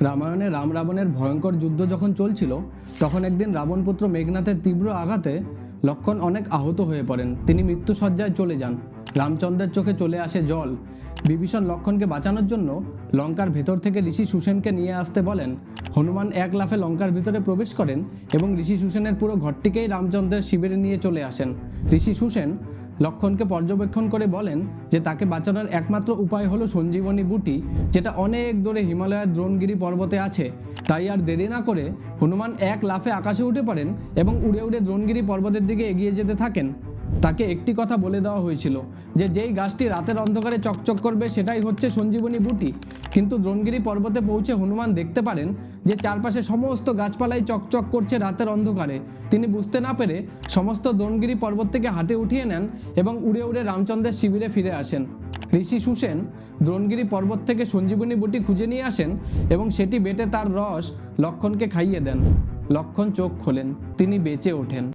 রামায়ণে রাম রাবণের ভয়ঙ্কর যুদ্ধ যখন চলছিল, তখন একদিন রাবণপুত্র মেঘনাথের তীব্র আঘাতে লক্ষণ অনেক আহত হয়ে পড়েন। তিনি মৃত্যুসজ্জায় চলে যান। রামচন্দ্রের চোখে চলে আসে জল। বিভীষণ লক্ষণকে বাঁচানোর জন্য লঙ্কার ভেতর থেকে ঋষি সুসেনকে নিয়ে আসতে বলেন, হনুমান এক লাফে লঙ্কার ভিতরে প্রবেশ করেন এবং ঋষি সুসেনের পুরো ঘরটিকেই রামচন্দ্রের শিবিরে নিয়ে চলে আসেন। ঋষি সুসেন লক্ষণকে পর্যবেক্ষণ করে বলেন যে তাকে বাঁচানোর একমাত্র উপায় হলো সঞ্জীবনী বুটি, যেটা অনেক দূরে হিমালয়ের দ্রোণগিরি পর্বতে আছে। তাই আর দেরি না করে হনুমান এক লাফে আকাশে উঠে পড়েন এবং উড়ে উড়ে দ্রোণগিরি পর্বতের দিকে এগিয়ে যেতে থাকেন। তাকে একটি কথা বলে দেওয়া হয়েছিল যে, যেই গাছটি রাতের অন্ধকারে চকচক করবে, সেটাই হচ্ছে সঞ্জীবনী বুটি। কিন্তু দ্রোণগিরি পর্বতে পৌঁছে হনুমান দেখতে পারেন যে চারপাশে সমস্ত গাছপালাই চকচক করছে রাতের অন্ধকারে। তিনি বুঝতে না পেরে সমস্ত দ্রোণগিরি পর্বত থেকে হাতে উঠিয়ে নেন এবং উড়ে উড়ে রামচন্দ্রের শিবিরে ফিরে আসেন। ঋষি সুসেন দ্রোণগিরি পর্বত থেকে সঞ্জীবনী বুটি খুঁজে নিয়ে আসেন এবং সেটি বেটে তার রস লক্ষণকে খাইয়ে দেন। লক্ষণ চোখ খোলেন, তিনি বেঁচে ওঠেন।